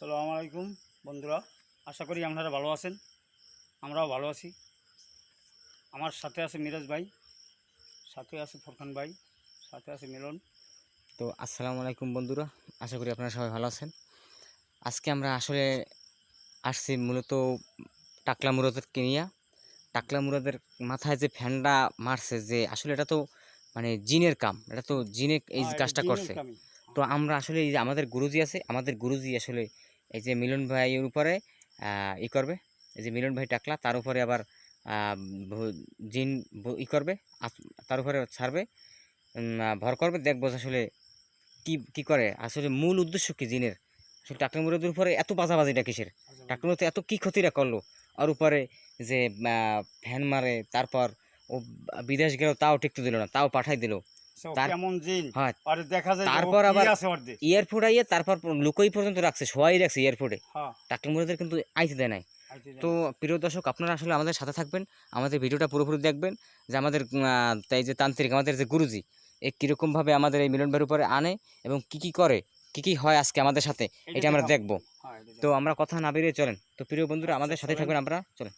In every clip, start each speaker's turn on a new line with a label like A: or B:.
A: আসসালামু আলাইকুম বন্ধুরা। আশা করি আপনারা ভালো আছেন। আমরাও ভালো আছি। আমার সাথে আছে মিরাজ ভাই সাথে আছে ফরখান ভাই সাথে আছে মিলন।
B: তো আসসালামু আলাইকুম বন্ধুরা। আশা করি আপনারা সবাই ভালো আছেন। আজকে আমরা আসলে আসছি মূলত টাকলা মুরাদের কিনিয়া টাকলা মুরাদের মাথায় যে ফ্যানটা মারছে যে আসলে এটা তো মানে জিনের কাম এটা তো জিনে এই
A: হ্যাঁ,
B: কাজটা করছে। তো আমরা আসলে এই যে আমাদের গুরুজি আছে আমাদের গুরুজি আসলে এই যে মিলন ভাইয়ের উপরে ই করবে। এই যে মিলন ভাই টাকলা তার উপরে আবার জিন ই করবে তার উপরে ছাড়বে। ভর করবে দেখব যে আসলে কি কি করে। আসলে মূল উদ্দেশ্য কি জিনের? আসলে টাকলা মুরাদের উপরে এত বাজাবাজিটা কিসের? টাকলা মুরাদ এত কি ক্ষতিটা করল? আর উপরে যে ফ্যান মারে তারপর ও বিদেশ গেল তাও টিকতে দিল না তাও পাঠাই দিল।
A: কেমন জিন। আর দেখা যায়
B: তারপর আবার-
A: আছে ওর দিয়ে।
B: এয়ারপোর্ট আইয়ে তারপর লুকোই পর্যন্ত রাখছে সবাই রাখছে এয়ারপোর্টে
A: হ্যাঁ।
B: মুরাদের কিন্তু আইতে দেয় নাই। তো প্রিয় দর্শক আপনারা আসলে আমাদের সাথে থাকবেন আমাদের ভিডিওটা পুরোপুরি দেখবেন যে আমাদের তাই যে তান্ত্রিক আমাদের যে গুরুজি এ কীরকমভাবে আমাদের এই মিলন ভাইয়ের উপরে আনে এবং কি কি করে কি কি হয় আজকে আমাদের সাথে এটা আমরা
A: দেখাবো। হ্যাঁ,
B: তো আমরা কথা না বেরিয়ে চলেন। তো প্রিয় বন্ধুরা
A: আচ্ছা,
B: আমাদের
A: চলেন।
B: থাকবেন আমরা চলেন।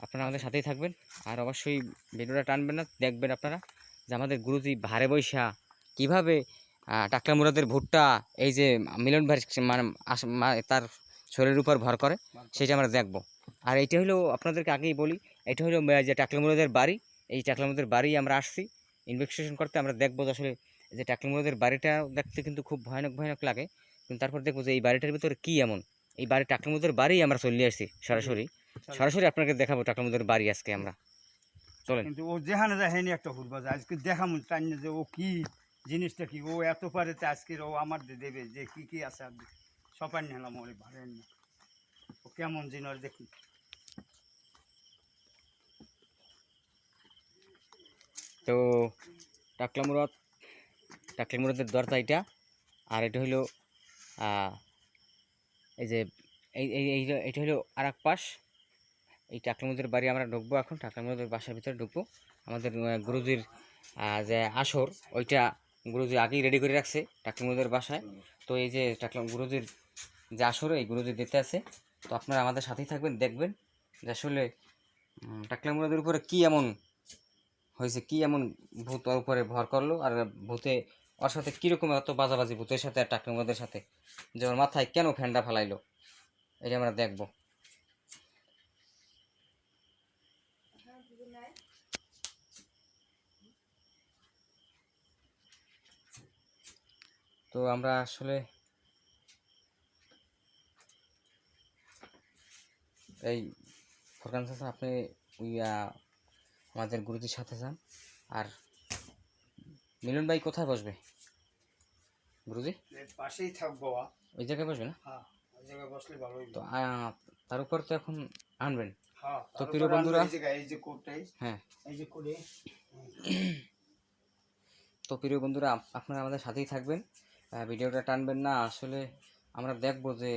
B: আপনারা আমাদের সাথেই থাকবেন আর অবশ্যই ভিডিওটা টানবেন না দেখবেন আপনারা। যে আমাদের গুরুজি ভারে বৈশা কীভাবে টাকলা মুরাদের ভুট্টা এই যে মিলন ভাই মানে তার শরীরের উপর ভর করে সেটা আমরা দেখব। আর এইটা হলো আপনাদেরকে আগেই বলি এটা হলো যে টাকলা মুরাদের বাড়ি এই টাকলা মুরাদের বাড়ি আমরা আসছি ইনভেস্টিগেশন করতে আমরা দেখব যে আসলে যে টাকলা মুরাদের বাড়িটা দেখতে কিন্তু খুব ভয়ানক ভয়ানক লাগে কিন্তু তারপর দেখব যে এই বাড়িটার ভিতরে কী এমন। এই বাড়ি টাকলামুদের বাড়ি আমরা চলে আসছি সরাসরি। সরাসরি আপনাকে দেখাবো টাকলামুদের বাড়ি আজকে আমরা। চলেন।
A: কিন্তু ও যেখানে যায় হেনি একটা যায়। আজকে দেখাম তাই না যে ও কি জিনিসটা কি ও এত পারে তো আজকে ও আমার দেবে যে কি কি আছে আর সপাই নিলাম ওরে ভালো না। ও কেমন জিনিস দেখি।
B: তো টাকলামুরাদ টাকলামুরাদের দরজা এটা। আর এটা আহ, এই যে এই এটা হলো আর এক পাশ। এই টাকলামুদের বাড়ি আমরা ঢুকবো এখন টাকলামুদের বাসার ভিতরে ঢুকবো। আমাদের গুরুজির যে আসর, ওইটা গুরুজি আগেই রেডি করে রাখছে টাকলামুদের বাসায়। তো এই যে টাকলাম, গুরুজির যে আসর, এই গুরুজি দিতে আছে। তো আপনারা আমাদের সাথেই থাকবেন, দেখবেন যে আসলে টাকলামুরাদের উপরে কি এমন হয়েছে, কি এমন ভূত উপরে ভর করল, আর ভূতে ওর সাথে কীরকম এত বাজাবাজি, ভূতের সাথে আর টাকলামুদের সাথে, যে ওর মাথায় কেন ফ্যানটা ফালাইলো, এটা আমরা দেখব। তো আমরা আসলে এই ফরকান চাচা আপনি আমাদের গুরুজির সাথে যান। আর মিলন ভাই কোথায় বসবে? গুরুজি?
A: পাশেই থাকব
B: ওই জায়গায় বসবে না?
A: হ্যাঁ ওই জায়গায় বসলে ভালো
B: তো তার উপর তো এখন আনবেন?
A: হ্যাঁ
B: তো প্রিয় বন্ধুরা- হ্যাঁ। তো প্রিয় বন্ধুরা আপনারা আমাদের সাথেই থাকবেন। ভিডিওটা টানবেন না। আসলে আমরা দেখব যে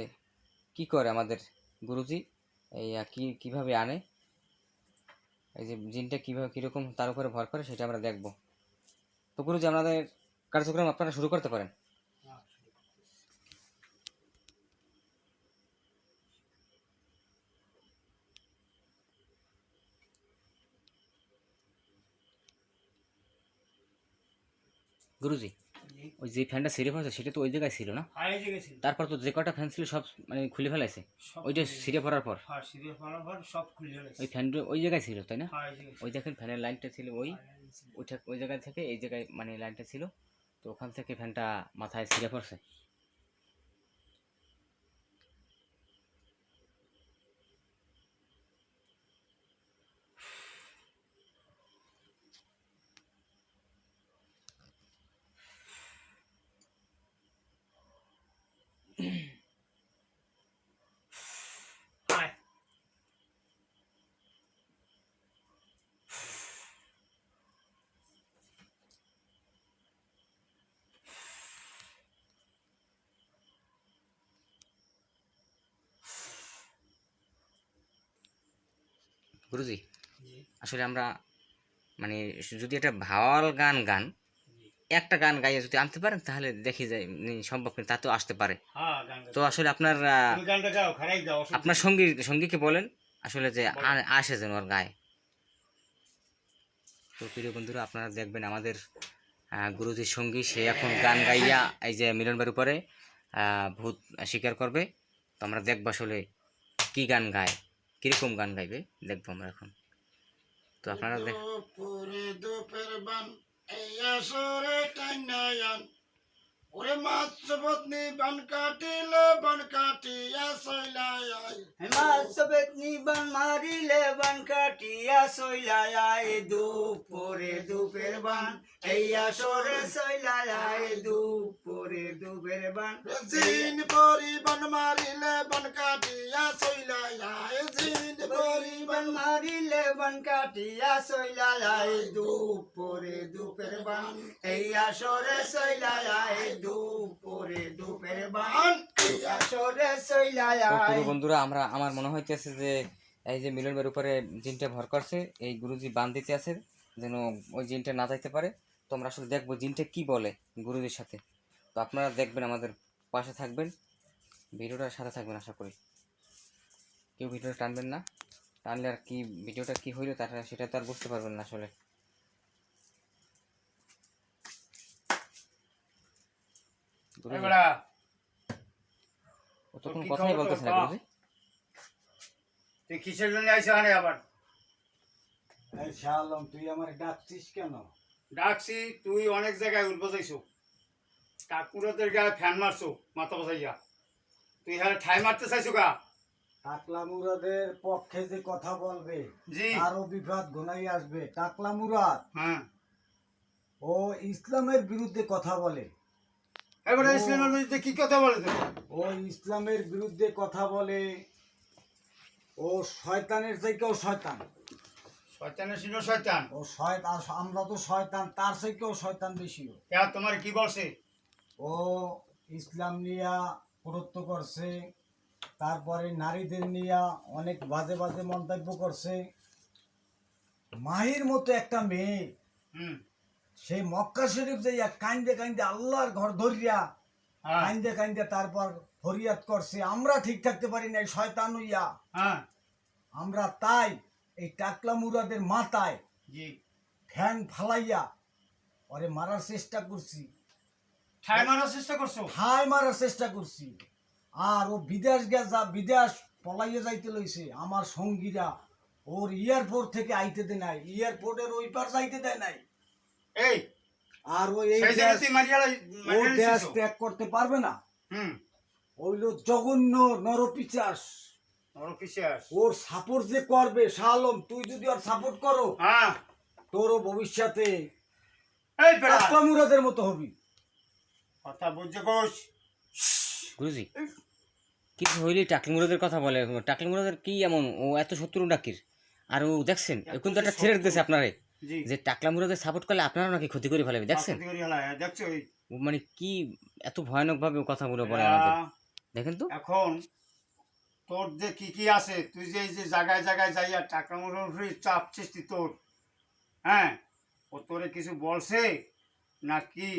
B: কি করে আমাদের গুরুজি এই কি, কীভাবে আনে, এই যে জিনটা কীভাবে, কীরকম তার উপরে ভর করে সেটা আমরা দেখব। তো গুরুজি, আমাদের কার্যক্রম আপনারা শুরু করতে পারেন। গুরুজি। ওই যে ফ্যানটা সিরে পড়ছে সেটা তো ওই জায়গায় ছিল না?
A: হ্যাঁ, এই জায়গায় ছিল।
B: তারপর তো যে কটা ফ্যান ছিল সব মানে খুলে ফেলাইছে? ওইটা সিরে ফরার পর?
A: হ্যাঁ, সিরে পর সব খুলে গেছে।
B: ওই ফ্যানটা ওই জায়গায় ছিল তাই না?
A: হ্যাঁ।
B: ওই দেখেন ফ্যানের লাইনটা ছিল ওই
A: হ্যাঁ,
B: ওইটা ওই জায়গা থেকে এই জায়গায় মানে লাইনটা ছিল। তো ওখান থেকে ফ্যানটা মাথায় সিরে পড়ছে
A: হ্যাঁ,
B: গুরুজি আসলে আমরা মানে যদি একটা ভাওয়াল গান গান একটা গান গাইয়ে যদি আনতে পারেন তাহলে দেখি উম, সম্ভব কিন্তু তাতেও আসতে পারে।
A: হ্যাঁ
B: তো আসলে আপনার আপনার সঙ্গী সঙ্গীকে বলেন আসলে যে আসে যেন ওর গায়ে। তো প্রিয় বন্ধুরা আপনারা দেখবেন আমাদের গুরুজির সঙ্গী সে এখন গান গাইয়া এই যে মিলনবার উপরে ভূত স্বীকার করবে। তো আমরা দেখব আসলে কি গান গায়। কীরকম গান গাইবে? দেখব আমরা এখন। তো আপনারা দেখ
C: ওরে মাছ পত্নী বান কাটিলে বান কাটিয়া সইলায়
A: হেমাল সবেত নিবান মারিলে বান কাটিয়া সইলায় দুপুরে দুপের বান এই আসরে সইলায় দুপুরে দুপের বান
C: জিন পরি বান মারিলে বান কাটিয়া সইলায় জিন পরি
A: বান মারিলে বান কাটিয়া সইলায় দুপুরে দুপের বান এই আসরে সইলায়
B: বন্ধুরা আমরা আমার মনে হইতেছে যে এই যে মিলনবার উপরে জিনটা ভর করছে এই গুরুজি বান দিতে আছে যেন ওই জিনটা না যাইতে পারে। তো আমরা আসলে দেখব জিনটা কি বলে গুরুজির সাথে। তো আপনারা দেখবেন আমাদের পাশে থাকবেন। ভিডিওটার সাথে থাকবেন আশা করি। কেউ ভিডিওটা টানবেন না। টানলে আর কি ভিডিওটা কি হইল তারা সেটা তো আর বুঝতে পারবেন না আসলে গুরুজি,
A: এবারা
B: ও তো কোনো কথাই বলতেছে না
A: তোর? তুই কিসের জন্য আইসা আনে আবার?
C: এই শালম তুই আমার ডাকছিস কেন?
A: ডাকছি তুই অনেক জায়গায় উঠ বসাইছো কাকুরাদের গায়ে ফ্যান মারছো মাথা বসাইয়া। তুই হ্যাঁ ঠাই মারতে চাইছো গা?
C: পক্ষে যে কথা বলবে
A: জি।
C: আরও বিভাদ ঘনাই আসবে। টাকলা মুরাদ
A: হ্যাঁ।
C: ও ইসলামের বিরুদ্ধে কথা বলে।
A: এবারে। ইসলামের বিরুদ্ধে কি কথা বলে
C: ও ইসলামের বিরুদ্ধে কথা বলে ও শয়তানের থেকেও শয়তান।
A: শয়তানের ছিল শয়তান?
C: ও শয়তান আমরা তো শয়তান তার থেকেও শয়তান বেশি।
A: হ্যাঁ তোমার কি বলছে?
C: ও ইসলাম নিয়া গুরুত্ব করছে তারপরে নারীদের নিয়া অনেক বাজে বাজে মন্তব্য করছে। মাহির মতো একটা মেয়ে।
A: হুম।
C: সেই মক্কা শরীফ যাইয়া কান্দে কান্দে আল্লাহর ঘর ধরিয়া
A: হ্যাঁ।
C: কান্দে কান্দে তারপর ফরিয়াদ করছে আমরা ঠিক থাকতে পারি না এই শয়তান হইয়া।
A: হ্যাঁ।
C: আমরা তাই এই টাকলা মুরাদের মাথায় ফ্যান ফালাইয়া ওরে মারার চেষ্টা করছি।
A: ঠাই মারার চেষ্টা করছ?
C: হাই মারার চেষ্টা করছি। আর ও বিদেশ গেছা বিদেশ পলাইয়া যাইতে লইছে আমার সঙ্গীরা ওর এয়ারপোর্ট থেকে আইতে দেয় নাই এয়ারপোর্টের ওই পার যাইতে দেয় নাই।
A: এই
C: আর ও এই ও দেশ ত্যাগ করতে পারবে না?
A: হুম।
C: ওইল জঘন্য নরপিচাস।
A: ওর
C: ওর সাপোর্ট যে করবে শালম তুই যদি ওর সাপোর্ট করো
A: হ্যাঁ।
C: তোরও ভবিষ্যতে
A: এই বেড়া।
C: মুরাদের মতো হবি।
A: কথা বুঝছে কোষ
B: গুরুজি কিছু হইলেই টাকলি মুরাদের কথা বলে? টাকলি মুরাদের কি এমন? ও এত শত্রু ডাকির আর ও দেখছেন এখন তো একটা ছেড়ে দিতেছে আপনারে। যে টাকলা মুরাদের সাপোর্ট করলে আপনারা নাকি ক্ষতি করে ফেলাবে দেখছেন?
A: ক্ষতি করি হেলা, দেখছ এই
B: মানে কি এত ভয়ানক ভাবে ও কথাগুলো বলে আমাদের দেখেন তো।
A: এখন তোর যে কি কি আছে তুই যে এই যে জায়গায় জায়গায় যাইয়া টাকা মুঠি চাপ সৃষ্টি তোর হ্যাঁ? ও তোরে কিছু বলছে? না কি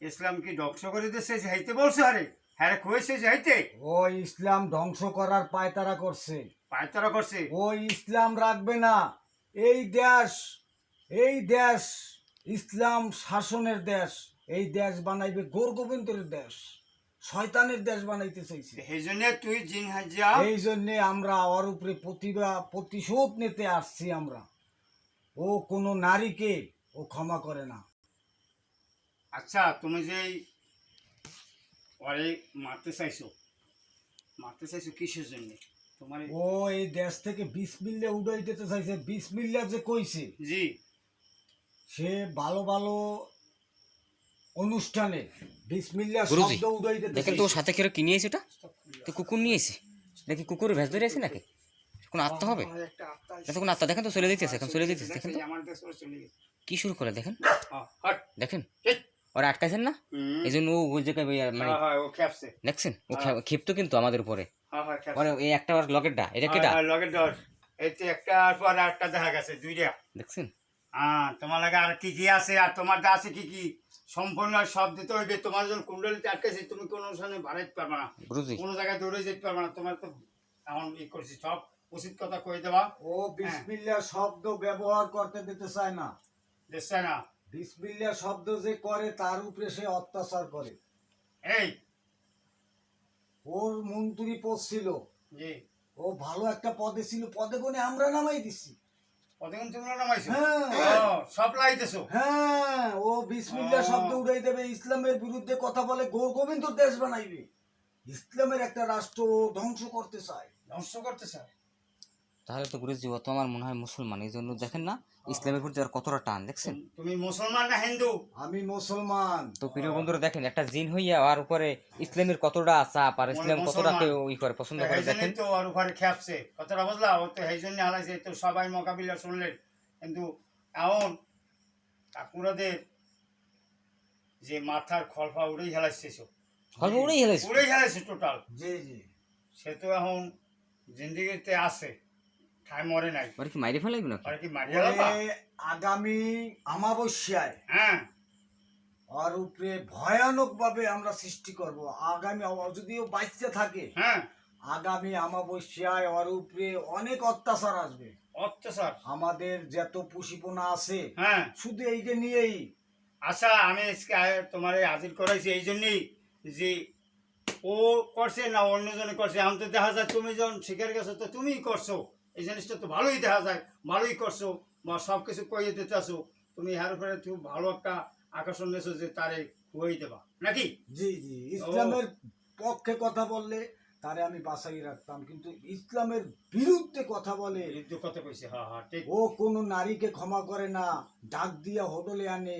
A: ইসলাম কি ধ্বংস করে দিচ্ছে যে হাইতে বলছে? আরে হ্যাঁ রে কয়েছে যে হাইতে।
C: ও ইসলাম ধ্বংস করার পায়তারা করছে।
A: পায়তারা করছে?
C: ও ইসলাম রাখবে না। এই দেশ এই দেশ ইসলাম শাসনের দেশ এই দেশ বানাইবে গোর গোবিন্দের দেশ শয়তানের দেশ বানাইতে চাইছে।
A: সেই জন্য তুই জিন হাজিয়া।
C: এই জন্যে আমরা ওর উপরে প্রতিভা প্রতিশোধ নিতে আসছি আমরা। ও কোনো নারীকে ও ক্ষমা করে না।
A: আচ্ছা তুমি যে এই ওরে মারতে চাইছো মারতে চাইছো কিসের জন্য? তোমার
C: ও এই দেশ থেকে বিশ মিল্লে উড়াই দিতে চাইছে বিশ মিল্লা যে কইছে।
A: জি।
C: সে ভালো ভালো অনুষ্ঠানে বিশ মিল্লা
B: গুরুজি,
C: শব্দ দিতে
B: দেখেন তো সাথে কেউ কি নিয়েছে ওটা তো কুকুর নিয়েছে নাকি কুকুর ভেজ ধরে আছে নাকি কোনো আত্মা হবে এটা কোনো আত্মা দেখেন তো চলে দিতেছে এখন চলে দিতেছে দেখেন তো
A: আমার দেশ ওর চলে গেছে
B: কি শুরু করে দেখেন
A: হট।
B: দেখেন। ওরা আটকাইছেন না। এই জন্য ও ওই জায়গায় মানে
A: হ্যাঁ, হ্যাঁ, ও খেপছে।
B: দেখছেন ও খে- ক্ষিপ্ত কিন্তু আমাদের উপরে
A: হ্যাঁ, হ্যাঁ, খেপছে।
B: এই একটা লকেটটা এটা কেটা
A: হ্যাঁ, হ্যাঁ, লগের ডর। এই পর আরেকটা দেখা গেছে, দুইটা।
B: দেখছেন
A: হ্যাঁ, তোমার লাগে আর কি কি আছে আর তোমার যা আছে কি কি? সম্পূর্ণ সব দিতে হইবে। তোমার যখন কুণ্ডলিতে আটকেছি তুমি কোনো অনুষ্ঠানে বাড়াইতে পারবে না। কোনো জায়গায় দৌড়ে যেতে পারবে না। তোমার তো এমন ই করছি সব উচিত কথা কই দেওয়া
C: ও বিসমিল্লা শব্দ ব্যবহার করতে দিতে চায় না।
A: দেখছে না।
C: বিসমিল্লা শব্দ যে করে তার উপরে সে অত্যাচার করে।
A: এই।
C: ওর মন্ত্রী পদ ছিল।
A: জি।
C: ও ভালো একটা পদে ছিল। পদে কোনে আমরা নামাই দিছি।
A: কতক্ষণ তোমরা নামাইছো?
C: হ্যাঁ।
A: ও, সব লাইতেছো?
C: হ্যাঁ ও বিসমিল্লা শব্দ উড়াই দেবে ইসলামের বিরুদ্ধে কথা বলে গৌর দেশ বানাইবে। ইসলামের একটা রাষ্ট্র ধ্বংস করতে চায়।
A: ধ্বংস করতে চায়?
B: তাহলে তো গুরুজি ও তো আমার মনে হয় মুসলমান এই জন্য দেখেন না ইসলামের প্রতি আর কতটা টান দেখছেন?
A: তুমি মুসলমান না হিন্দু?
C: আমি মুসলমান।
B: তো প্রিয় বন্ধুরা দেখেন একটা জিন হইয়া আর উপরে ইসলামের কতটা চাপ আর ইসলাম কতটা কেউ ই করে পছন্দ করে দেখেন।
A: তো ওর উপরে খেপছে। কথাটা বুঝলা? ও তো এই জন্য হালাইছে তো সবাই মোকাবিলা শুনলেন। কিন্তু এমন ঠাকুরাদের যে মাথার খলফা উড়েই হেলাইছে।
B: গল্প উড়েই হেলাইছে?
A: উড়েই হেলাইছে টোটাল
C: জি জি।
A: সে তো এখন জিন্দিগিতে আছে। ঠাই মরে নাই।
B: ওরা কি মাইরে ফেলাইবে নাকি?
A: আর কি মারিয়া লাবা?
C: আগামী আমাবস্যায়
A: হ্যাঁ।
C: আর উপরে ভয়ানক ভাবে আমরা সৃষ্টি করব। আগামী যদিও বাঁচতে থাকে
A: হ্যাঁ।
C: আগামী ওর উপরে অনেক অত্যাচার আসবে।
A: অত্যাচার।
C: আমাদের যত পুষিপনা আছে
A: হ্যাঁ।
C: শুধু এইটা নিয়েই।
A: আচ্ছা আমি আজকে তোমার হাজির করাইছি এই জন্যই যে ও করছে না অন্যজনে করছে। আমি তো দেখা যায় তুমি যখন শিখে গেছো তো তুমিই করছ। এই জিনিসটা তো ভালোই দেখা যায় ভালোই করছ বা সব কিছু কইয়ে দিতেছো তুমি হার করে খুব ভালো একটা আকর্ষণ নিয়েছো যে তারে খুয়াই দেবা নাকি?
C: জি জি ইসলামের পক্ষে কথা বললে তারে আমি বাঁচাই রাখতাম কিন্তু ইসলামের বিরুদ্ধে কথা বলে
A: দু কথা কইছে হ্যাঁ হ্যাঁ ঠিক।
C: ও কোনো নারীকে ক্ষমা করে না ডাক দিয়া হোটেলে আনে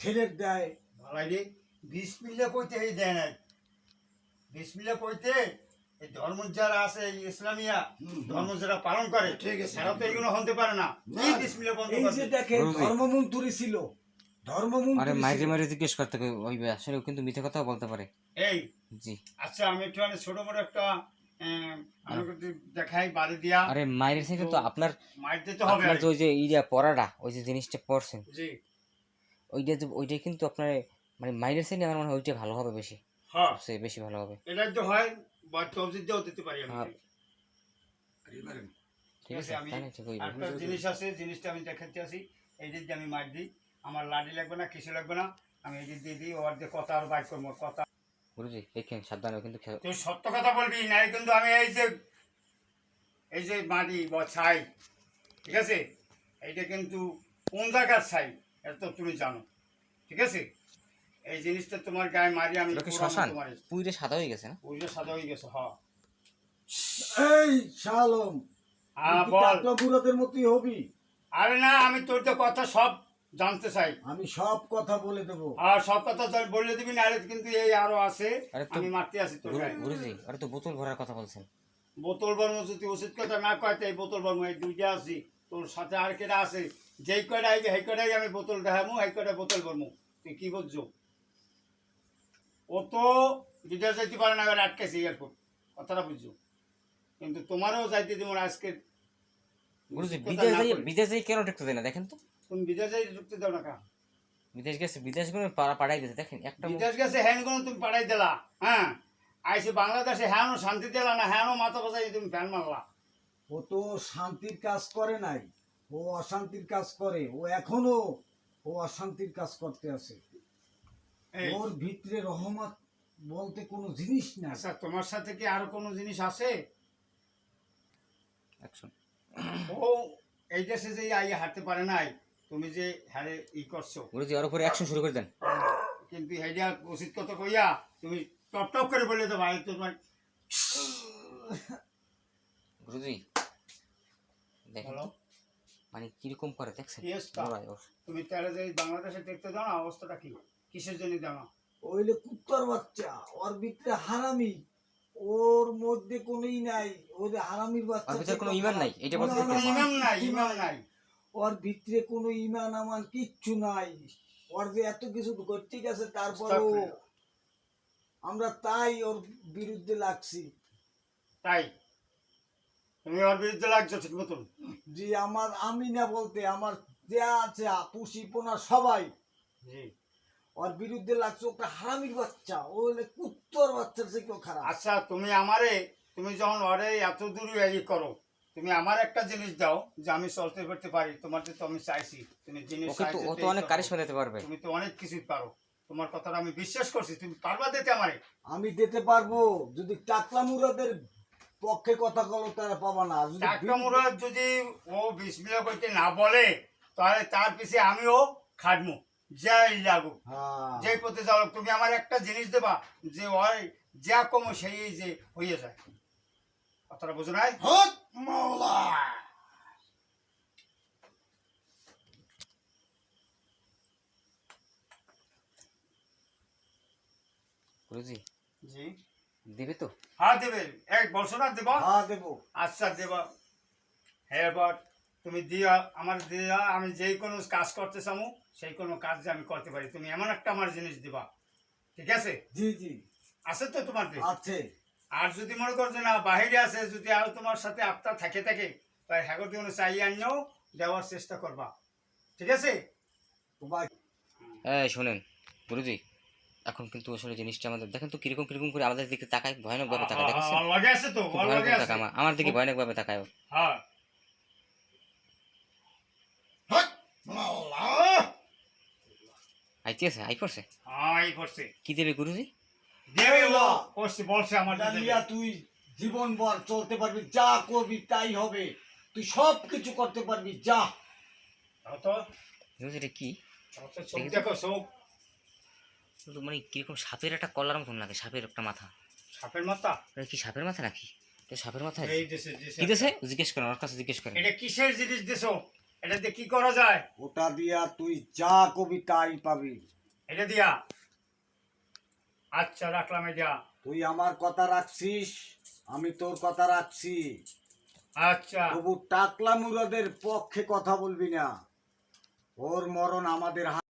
C: ঠেলের দেয়।
A: ভালাই রে বিসমিল্লা কইতে এই দেয় নাই। বিসমিল্লা কইতে এই ধর্ম যারা আছে ইসলামিয়া ধর্ম যারা পালন করে
C: ঠিক আছে।
A: তারা তো এগুলো হতে পারে না। এই বিসমিল্লা বন্ধ
C: এই যে দেখে
B: গুরুজি।
C: ধর্মমন্ত্রী ছিল। ধর্মমন্ত্রী।
B: মাইরে জিজ্ঞেস করতে হইবে আসলে কিন্তু মিথ্যে কথাও বলতে পারে।
A: এই
B: জি।
A: আচ্ছা আমি একটু মানে ছোট বড় একটা দেখাই বাড়ি দিয়া।
B: আরে সাথে তো আপনার
A: মার দিতে হবে
B: আপনার ওই যে ইয়া পড়াটা ওই যে জিনিসটা পড়ছেন
A: জি।
B: ওইটা ওইটা কিন্তু আপনার মানে সাইডে আমার মনে হয় ওইটা ভালো হবে বেশি।
A: হ্যাঁ।
B: বেশি ভালো হবে।
A: হয় বা তবজিদ দিতে পারি আমি।
B: হ্যাঁ। ঠিক আছে
A: আমি
B: তাহলে ঠিক হইবে
A: একটা জিনিস আছে জিনিসটা আমি দেখাতে আসি। এই দিক আমি মার দিই। আমার লাডি লাগবে না কিছু লাগবে না। আমি এই দিক দিয়ে দিই ওর দিয়ে কথা আর বাইক করব কথা।
B: গুরুজি দেখেন সাবধানে কিন্তু
A: তুই সত্য কথা বলবি না কিন্তু আমি এই যে এই যে মাটি বা ছাই ঠিক আছে? এইটা কিন্তু কোন জায়গার ছাই এটা তো তুমি জানো ঠিক আছে? এই জিনিসটা তোমার গায়ে মারি আমি
B: শ্মশান?
A: তোমার
B: পুইরে সাদা হয়ে গেছে না?
A: ওইটা সাদা হয়ে গেছে হ।
C: এই শালম
A: হ্যাঁ বল।
C: বুড়াদের মতোই হবি?
A: আরে না আমি তোর তো কথা সব জানতে চাই।
C: আমি সব কথা বলে দেবো।
A: আর সব কথা তো বলে দিবি না আরে কিন্তু এই আরও আছে। আমি মারতে আছি তোর গায়ে।
B: গুরুজি আরে তো বোতল ভরার কথা বলছেন।
A: বোতল বর্ম যদি ওষুধ কথা না কয় এই বোতল বর্ম এই দুইটা আছি তোর সাথে আর কেটা আছে? যেই কয়টা আইবে সেই কয়টাই আমি বোতল দেখাবো সেই কয়টা বোতল বর্ম তুই কি বুঝছ? ও তো বিদেশ যাইতে পারে না এবার আটকেছে এয়ারপোর্ট। কথাটা বুঝছ? কিন্তু তোমারও যাইতে দিব আজকে।
B: গুরুজি বিদেশ যাই বিদেশ যাই কেন ঢুকতে দেয় না? দেখেন তো।
A: তুমি বিদেশ যাই ঢুকতে দাও না কা
B: বিদেশ গেছে বিদেশ করে পাড়া পাড়াই দিতে দেখেন একটা
A: বিদেশ গেছে হ্যান কোনো তুমি পাঠাই দিলা হ্যাঁ? আইসে বাংলাদেশে হ্যানও শান্তি দিলা না হ্যানও মাথা বসাই তুমি ফ্যান মারলা।
C: ও তো শান্তির কাজ করে নাই ও অশান্তির কাজ করে ও এখনও ও অশান্তির কাজ করতে আছে। ওর ভিতরে রহমত বলতে কোনো জিনিস না।
A: আচ্ছা তোমার সাথে কি আরও কোনো জিনিস আছে. ও এই দেশে যে আই হাঁটতে পারে নাই তুমি যে হ্যারে ই করছ।
B: ওর উপরে অ্যাকশন শুরু করে দেন।
A: কিন্তু হেডিয়া উচিত কত কইয়া তুমি টপ টপ করে বলে তো ভাই তোমার
B: গুরুজি দেখেন মানে কীরকম করে দেখছেন।
A: তুমি তাহলে যে বাংলাদেশে দেখতে যাও না অবস্থাটা কি? কিসের জন্য দাও না
C: ওইলে কুত্তর বাচ্চা ওর ভিতরে হারামি। ওর মধ্যে কোনোই নাই। ওর হারামির বাচ্চা
B: কোনো ইমান নাই, এটা বলতে।
A: ইমাম নাই ইমাম নাই।
C: ওর ভিতরে কোনো ইমান আমান কিচ্ছু নাই। ওর যে এত কিছু করতে গেছে তারপরেও আমরা তাই ওর বিরুদ্ধে লাগছি।
A: তাই? তুমি ওর বিরুদ্ধে লাগছো ঠিক মতন?
C: যে আমার আমি না বলতে আমার যে আছে পুষি পোনা সবাই।
A: জি।
C: ওর বিরুদ্ধে লাগছে একটা হারামির বাচ্চা। ও হলে কুত্তর বাচ্চার থেকে খারাপ।
A: আচ্ছা তুমি আমারে তুমি যখন অরে এত দূর ই করো তুমি আমার একটা জিনিস দাও যে আমি চলতে করতে পারি। তোমার তো আমি চাইছি। তুমি জিনিস
B: ও
A: তো
B: তো অনেক কারিশমা দিতে পারবে।
A: তুমি তো অনেক কিছুই পারো। তোমার কথাটা আমি বিশ্বাস করছি। তুমি পারবা দিতে আমারে?
C: আমি দিতে পারব। যদি টাকলা মুরাদের পক্ষে কথা বলো তারা পাবা না। যদি
A: মুরাদ যদি ও বিসমিল্লাহ করতে না বলে তাহলে তার পিছে আমিও খাটমু। যাই লাগুক
C: হ্যাঁ।
A: যে পথে যাও তুমি আমার একটা জিনিস দেবা যে ওই যা কমো সেই যে হয়ে যায়। কথাটা বুঝো নাই?
C: হক মাওলা।
B: গুরুজি
A: জি।
B: দিবে তো?
A: হ্যাঁ দেবে। এক বলছো না দেবা?
C: হ্যাঁ দেবো।
A: আচ্ছা দেবা। হ্যাঁ বাট তুমি দিয়া আমার দিয়া আমি যেই কোনো কাজ করতে চামু সেই কোনো কাজ যে আমি করতে পারি তুমি এমন একটা আমার জিনিস দিবা। ঠিক আছে?
C: জি জি।
A: আছে তো তোমার
C: আছে।
A: আর যদি মনে করো যে না বাহিরে আছে যদি আর তোমার সাথে আত্মা থাকে থাকে তাই হ্যাগর দিয়ে চাই আনিও দেওয়ার চেষ্টা করবা। ঠিক আছে?
C: তোমার
B: এই শোনেন গুরুজি এখন কিন্তু আসলে জিনিসটা আমাদের দেখেন তো কীরকম কীরকম করে আমাদের দিকে তাকায় ভয়ানক ভাবে তাকায় দেখেছেন
A: আ- আ- লগে আছে তো
B: ভয়ানক ভাবে তাকায় আমার আমার দিকে ভয়ানক ভাবে তাকায়
A: হ্যাঁ।
B: আই পড়ছে?
A: এই করছে
B: কি দেবে গুরুজি?
A: দেবে ও। বলছে আমার
C: তুই জীবন ভর চলতে পারবি যা করবি তাই হবে। তুই সব কিছু করতে পারবি যা।
A: তো।
B: গুরুজি এটা কি?
A: দেখো
B: কিন্তু মানে কীরকম সাপের একটা কলার মতন লাগে সাপের একটা মাথা।
A: সাপের মাথা?
B: এটা কি সাপের মাথা নাকি? সাপের মাথা কি দেশে? জিজ্ঞেস করেন ওর কাছে জিজ্ঞেস করেন।
A: এটা কিসের জিনিস দেশো? এটা দিয়ে কি করা যায়?
C: ওটা দিয়া তুই যা কবি তাই পাবি।
A: এটা দিয়া? আচ্ছা রাখলাম এটা।
C: তুই আমার কথা রাখছিস আমি তোর কথা রাখছি।
A: আচ্ছা।
C: তবু টাকলা মুরাদের পক্ষে কথা বলবি না। ওর মরণ আমাদের